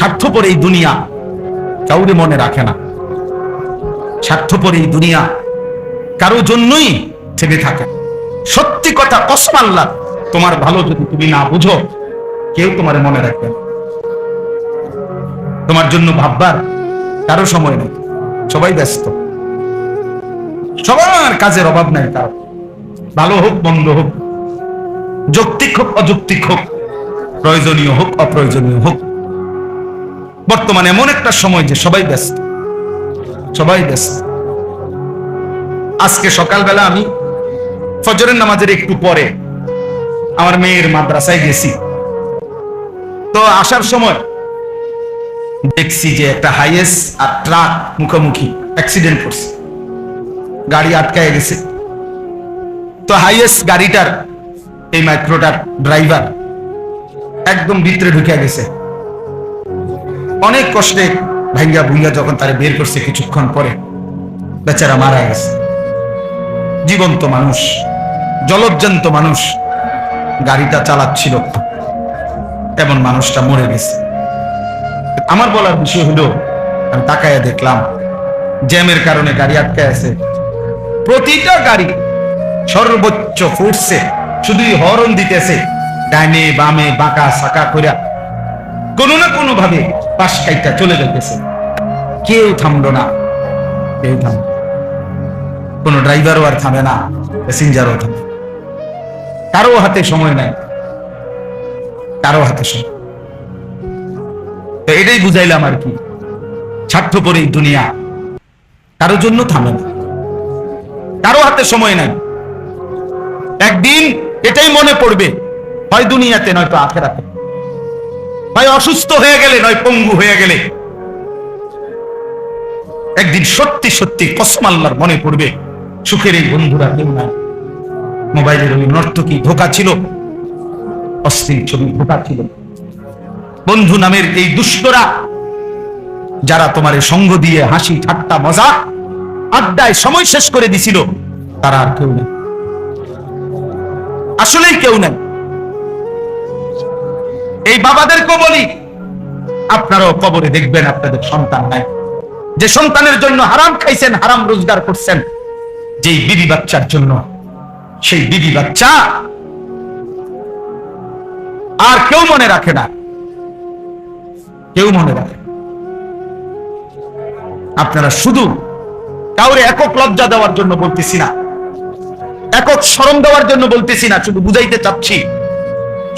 স্বার্থপর এই দুনিয়া কাউরে মনে রাখে না। স্বার্থপর এই দুনিয়া কারও জন্যই থেমে থাকে। সত্যি কথা, কসম আল্লাহ, তোমার ভালো যদি তুমি না বুঝো, কেউ তোমার মনে রাখবে তোমার জন্য ভাববার কারও সময় নেই। সবাই ব্যস্ত। সবার কাজের অভাব নাই কারও ভালো হোক, মন্দ হোক, যৌক্তিক হোক, অযৌক্তিক হোক, প্রয়োজনীয় হোক, অপ্রয়োজনীয় হোক বর্তমানে এমন একটা সময় যে সবাই ব্যস্ত। সবাই ব্যস্ত। আজকে সকালবেলা আমি ফজরের নামাজের একটু পরে আমার মেয়ের মাদ্রাসায় গেছি। তো আসার সময় দেখছি যে একটা হাইয়েস্ট আর ট্রাক মুখোমুখি অ্যাক্সিডেন্ট করছে। গাড়ি আটকায় গেছে। তো হাইয়েস্ট গাড়িটার, এই মাইক্রোটার ড্রাইভার একদম ভিতরে ঢুকে গেছে। অনেক কষ্টে ভাঙ্গা ভুঙ্গা যখন তারা বের করছে কিছুক্ষণ পরে, বেচারা মারা গেছে। জীবন্ত মানুষ, জলজ্জান্ত মানুষ, গাড়িটা চালাচ্ছিল, এমন মানুষটা মরে গেছে। আমার বলার বিষয় হলো, আমি তাকায় দেখলাম, জ্যামের কারণে গাড়ি আটকে আছে। প্রতিটা গাড়ি সর্বোচ্চ ফুটছে শুধুই হরন দিতেছে ডাইনে বামে বাঁকা সাকা কইরা কোনো না কোনো ভাবে পাশ কাইটা চলে যেতেছে কেউ থামলো না। কেউ থামলো। কোনো ড্রাইভারও আর থামে না, প্যাসেঞ্জারও থামে কারও হাতে সময় নাই। কারও হাতে সময় তো এটাই বুঝাইলাম আর কি। স্বার্থপর দুনিয়া। কারও জন্য থামে না। কারও হাতে সময় নাই। একদিন এটাই মনে পড়বে, হয় দুনিয়াতে নয়তো আখেরাতে। হয় অসুস্থ হয়ে গেলে নয়, পঙ্গু হয়ে গেলে। একদিন সত্যি সত্যি কসম আল্লাহর মনে পড়বে, সুখের এই বন্ধুরা কেউ নাই। মোবাইলের ওই নর্তকী ধোকা ছিল অস্থির ছবি ধোকা ছিল। বন্ধু নামের এই দুষ্টরা, যারা তোমার সঙ্গ দিয়ে হাসি, ঠাট্টা, মজা, আড্ডায় সময় শেষ করে দিছিল, তারা আর কেউ নেই। আসলেই কেউ নেই। এই বাবাদেরকেও বলি আপনারাও কবরে দেখবেন আপনাদের সন্তান নাই। যে সন্তানের জন্য হারাম খাইছেন, হারাম রোজগার করছেন, যেই বিবি বাচ্চার জন্য, সেই বিবি বাচ্চা আর কেউ মনে রাখে না। কেউ মনে রাখে আপনারা শুধু কাউরে একক লজ্জা দেওয়ার জন্য বলতেছি না। একক শরম দেওয়ার জন্য বলতেছি না, শুধু বুঝাইতে চাচ্ছি।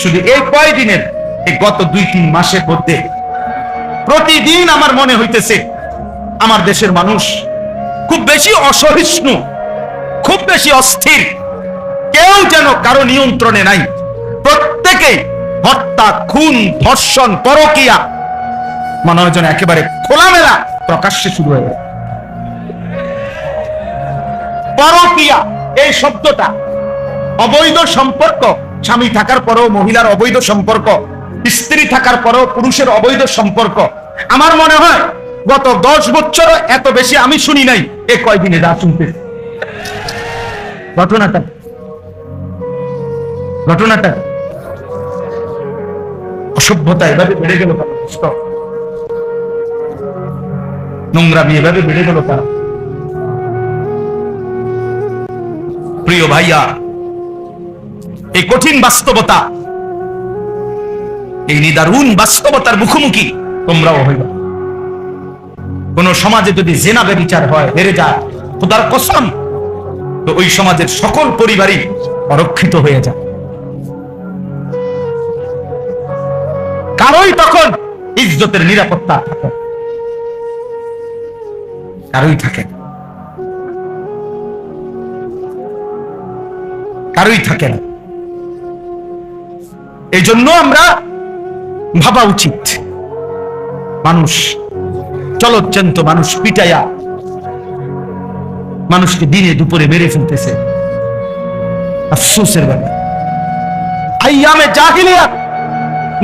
শুধু এই কয়দিনের এই গত দুই, তিন মাসের মধ্যে প্রতিদিন আমার মনে হইতেছে, আমার দেশের মানুষ খুব বেশি অসহিষ্ণু, খুব বেশি অস্থির। কেউ যেন কারও নিয়ন্ত্রণে নাই। প্রত্যেকে হত্যা, খুন, ধর্ষণ, পরকিয়া, মনে হয় যেন একেবারে খোলামেলা প্রকাশ্যে শুরু হয়ে গেছে। পরকিয়া, এই শব্দটা অবৈধ সম্পর্ক, স্বামী থাকার পরেও মহিলার অবৈধ সম্পর্ক স্ত্রী থাকার পরেও পুরুষের অবৈধ সম্পর্ক। আমার মনে হয়, গত দশ বছর এত বেশি আমি শুনি নাই, এ কয়দিনে যা শুনতে ঘটনাটা। ঘটনাটা। অসভ্যতা এভাবে বেড়ে গেল কষ্ট নোংরামি এভাবে বেড়ে গেল কেন প্রিয় ভাইয়া, এই কঠিন বাস্তবতা এই নিদারুণ বাস্তবতার মুখোমুখি তোমরাও হইবা। কোন সমাজে যদি জেনা বিচার হয় বেড়ে যায়, খোদার কসম, তো ওই সমাজের সকল পরিবারই অরক্ষিত হয়ে যায়। কারোই তখন ইজ্জতের নিরাপত্তা কারোই থাকে। কারোই থাকে না। এই জন্য আমরা ভাবা উচিত। মানুষ চলচ্চন্ত মানুষ পিটাইয়া মানুষকে দিনে দুপুরে মেরে ফেলতেছে। আফসোসের ব্যাপার। আইয়ামে জাহিলিয়া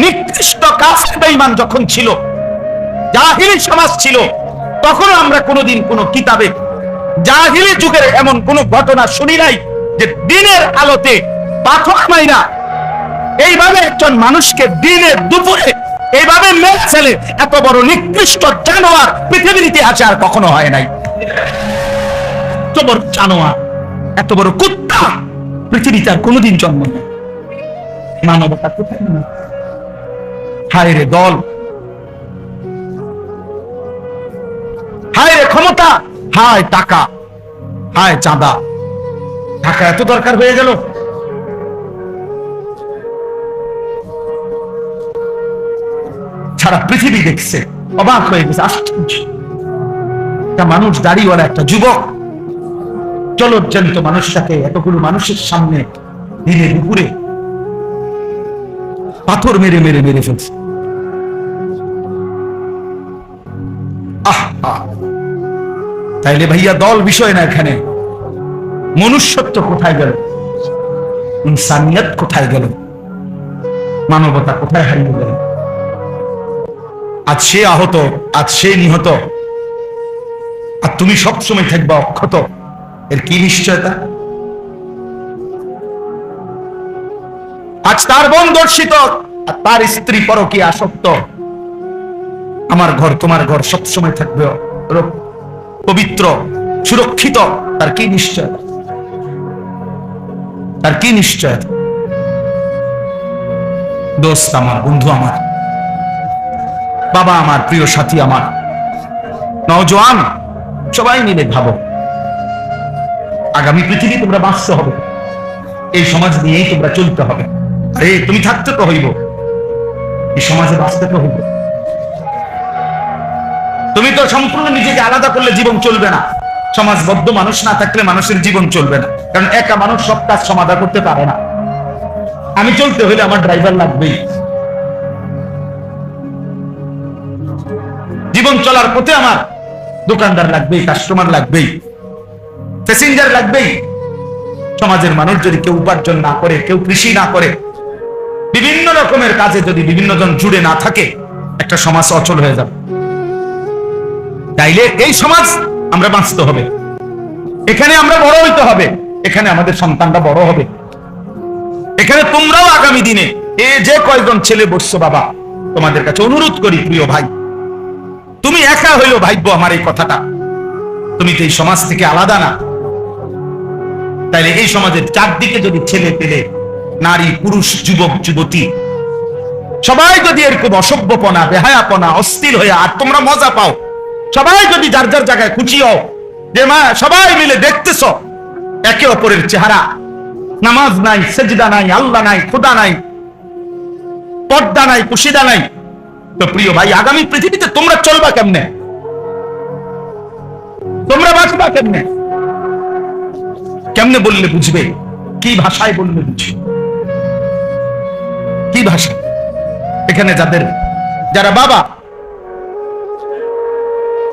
নিকৃষ্ট কাফের বেঈমান যখন ছিল, জাহিলি সমাজ ছিল তখন আমরা কোনোদিন কোনো কিতাবে জাহিলি যুগের এমন কোন ঘটনা শুনি নাই যে দিনের আলোতে পাথর মাইরা এইভাবে একজন মানুষকে দিনে দুপুরে, এইভাবে মেয়ে ছেলে এত বড় নিকৃষ্ট জানোয়ার পৃথিবীর ইতিহাসে আর কখনো হয় নাই। এত বড় জানোয়ার, এত বড় কুত্তা পৃথিবীতে আর কোনোদিন জন্ম নেয় মানবতা হায় রে দল। হায় রে ক্ষমতা। হায় টাকা। হায় চাঁদা। টাকা এত দরকার হয়ে গেল। সারা পৃথিবী দেখছে। অবাক হয়ে গেছে, আশ্চর্য। একটা মানুষ, দাড়িওয়ালা একটা যুবক। চলজ্জান্ত মানুষটাকে এতগুলো মানুষের সামনে দিনে দুপুরে। পাথর মেরে মেরে মেরে ফেলছে। তাইলে ভাইয়া, দল বিষয় না এখানে। মনুষ্যত্ব কোথায় গেল? ইনসানিয়ত কোথায় গেল? মানবতা কোথায় হারিয়ে গেল? আজ সে আহত, আজ সে নিহত। আর তুমি সবসময় থাকবা অক্ষত। এর কি নিশ্চয়তা? আজ তার বোন দর্শিত, আর তার স্ত্রী পরকী আসক্ত। আমার ঘর, তোমার ঘর সবসময় থাকবে পবিত্র, সুরক্ষিত। তার কি নিশ্চয় তার কি নিশ্চয় দোস্ত আমার, বন্ধু আমার। বাবা আমার, প্রিয় সাথী আমার। নওজোয়ান সবাই মিলে ভাবো। আগামী পৃথিবী তোমরা বাঁচতে হবে। এই সমাজ নিয়েই তোমরা চলতে হবে। আরে, তুমি থাকতে তো হইব। এই সমাজে বাঁচতে তো হইব। তুমি তো সম্পূর্ণ নিজেকে আলাদা করলে জীবন চলবে না। সমাজবদ্ধ মানুষ না থাকলে মানুষের জীবন চলবে না। কারণ একা মানুষ সব কাজ সমাধান করতে পারে না। আমি চলতে হলে আমার ড্রাইভার লাগবেই। জীবন চলার পথে আমার দোকানদার লাগবেই কাস্টমার লাগবেই প্যাসেঞ্জার লাগবেই। সমাজের মানুষ যদি কেউ উপার্জন না করে, কেউ কৃষি না করে, বিভিন্ন রকমের কাজে যদি বিভিন্ন জন জুড়ে না থাকে, একটা সমাজ অচল হয়ে যাবে। তাইলে এই সমাজ আমরা বাঁচতে হবে। এখানে আমরা বড় হইতে হবে। এখানে আমাদের সন্তানরা বড় হবে। এখানে তোমরাও আগামী দিনে এ যে কয়জন ছেলে বসছো বাবা, তোমাদের কাছে অনুরোধ করি, প্রিয় ভাই। তুমি একা হইলেও ভাইব্য আমার এই কথাটা। তুমি তো এই সমাজ থেকে আলাদা না। তাইলে এই সমাজের চারদিকে যদি ছেলে পেলে, নারী, পুরুষ, যুবক, যুবতী, সবাই যদি এরকম অসভ্যপনা, বেহায়াপনা, অস্থির হয়ে, আর তোমরা মজা পাও, সবাই যদি যার যার জায়গায় খুশি হও, যে মা, সবাই মিলে দেখতেছ, একে অপরের চেহারা, নামাজ নাই, সেজদা নাই, আল্লাহ নাই, খোদা নাই, পর্দা নাই, কুশিদা নাই তো প্রিয় ভাই, আগামী পৃথিবীতে তোমরা চলবা কেমনে? তোমরা বাঁচবা কেমনে? কেমনে বললে বুঝবে? কি ভাষায় বললে বুঝবে? কি ভাষা? এখানে যাদের, যারা বাবা,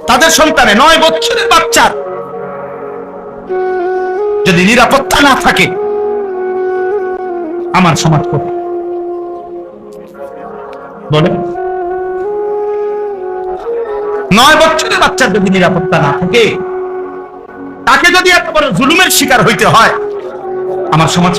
তাদের সন্তানে নয় বছরের বাচ্চার যদি নিরাপত্তা না থাকে, আমার সমাজ কোথায় বলে নয় বছরের বাচ্চার যদি নিরাপত্তা না থাকে, তাকে যদি এত বড় জুলুমের শিকার হইতে হয়, আমার সমাজ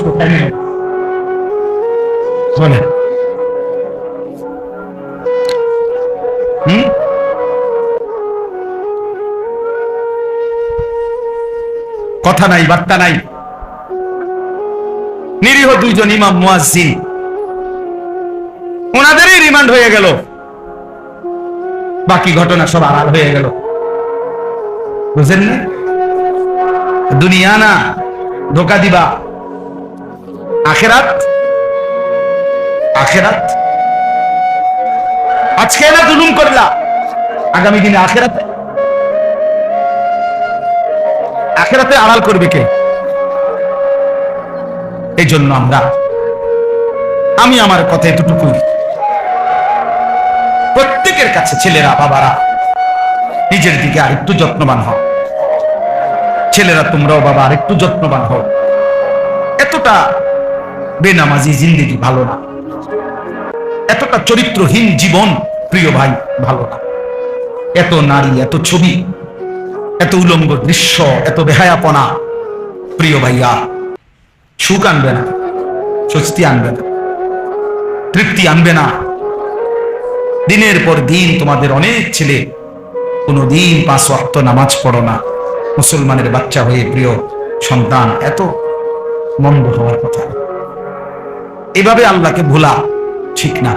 কথা নাই, বার্তা নাই। নিরীহ দুইজন ইমাম মুয়াজ্জিন, ওনাদেরই রিমান্ড হয়ে গেল। বাকি ঘটনা সব আড়াল হয়ে গেল। বুঝলেন না? দুনিয়া না, ধোকা দিবা। আখেরাত? আখেরাত? আজকে না জুলুম করলা? আগামী দিনে আখেরাতে? আখেরাতে আড়াল করবে কে? এই জন্য আমরা আমি আমার কথা এতটুকুই। প্রত্যেকের কাছে ছেলেরা, বাবারা, নিজের দিকে আরেকটু যত্নবান হও। ছেলেরা, তোমরাও বাবা, আরেকটু যত্নবান হও। এতটা বেনামাজি জিন্দিগি ভালো না। এতটা চরিত্রহীন জীবন, প্রিয় ভাই, ভালো না। এত নারী, এত ছবি, এত উলঙ্গ দৃশ্য, এত বেহায়াপনা, প্রিয় ভাইয়া, সুখ আনবে না, স্বস্তি আনবে না, তৃপ্তি আনবে না। দিনের পর দিন তোমাদের অনেক ছেলে কোনো দিন পাঁচ ওয়াক্ত নামাজ পড়ো না। মুসলমানের বাচ্চা হয়ে প্রিয় সন্তান, এত মন্দ হওয়ার কথা। এভাবে আল্লাহকে ভোলা ঠিক না।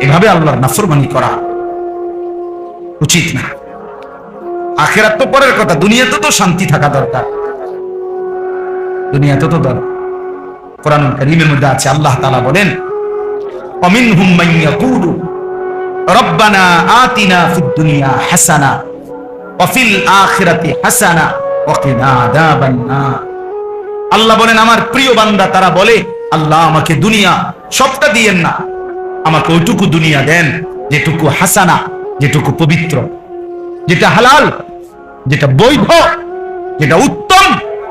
এভাবে আল্লাহর নাফরমানি করা উচিত না। আখেরাত তো পরের কথা, দুনিয়াতে তো শান্তি থাকা দরকার। দুনিয়াতে তো দরকার কোরআন করিমের মধ্যে আছে, আল্লাহ তাআলা বলেন অমিনহুম মান ইয়াকুলু রব্বানা আতিনা ফিদ দুনিয়া হাসানা ওয়া ফিল আখিরাতি হাসানা ওয়া কিনা আযাবান আল্লাহ বলেন, আমার প্রিয় বান্দা, তারা বলে, আল্লাহ আমাকে দুনিয়া সবটা দিয়েন না। আমাকে ওইটুকু দুনিয়া দেন, যেটুকু হাসানা, যেটুকু পবিত্র। যেটা হালাল, যেটা বৈধ, যেটা উত্তম,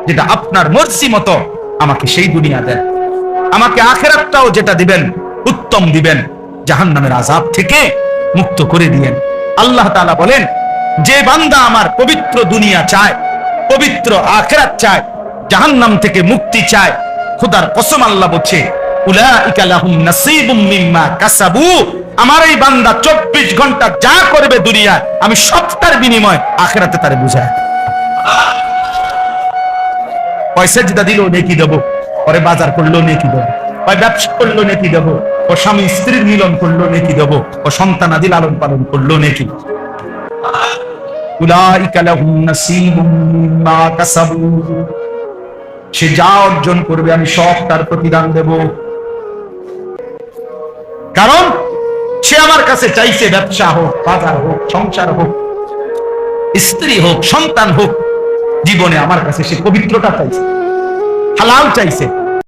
যেটা আপনার মর্জি মতো আমাকে সেই দুনিয়া দেন। আমাকে আখেরাতটাও যেটা দিবেন উত্তম দিবেন, জাহান্নামের আজাব থেকে মুক্ত করে দিয়েন। আল্লাহ তাআলা বলেন, যে বান্দা আমার পবিত্র দুনিয়া চায়, পবিত্র আখেরাত চায়, জাহান্নাম থেকে মুক্তি চায়, খোদার কসম আল্লাহ বলছে আমার এই বান্দা চব্বিশ ঘণ্টা যা করবে দুনিয়ায়, আমি সবটার বিনিময় আখেরাতে তারে বুঝায়। পয়সা যেটা দিল, নেকি দেবো। পরে বাজার করল নেকি দেবো। হয় ব্যবসা করল নেকি দেবো? ও স্বামী স্ত্রীর মিলন করল নেকি দেবো? ও সন্তানাদি লালন পালন করল নেকি? সে যা অর্জন করবে আমি সব তার প্রতিদান দেব। কারণ সে আমার কাছে চাইছে ব্যবসা হোক, বাজার হোক, সংসার হোক, স্ত্রী হোক, সন্তান হোক, জীবনে আমার কাছে সে পবিত্রতা চাইছে, হালাল চাইছে।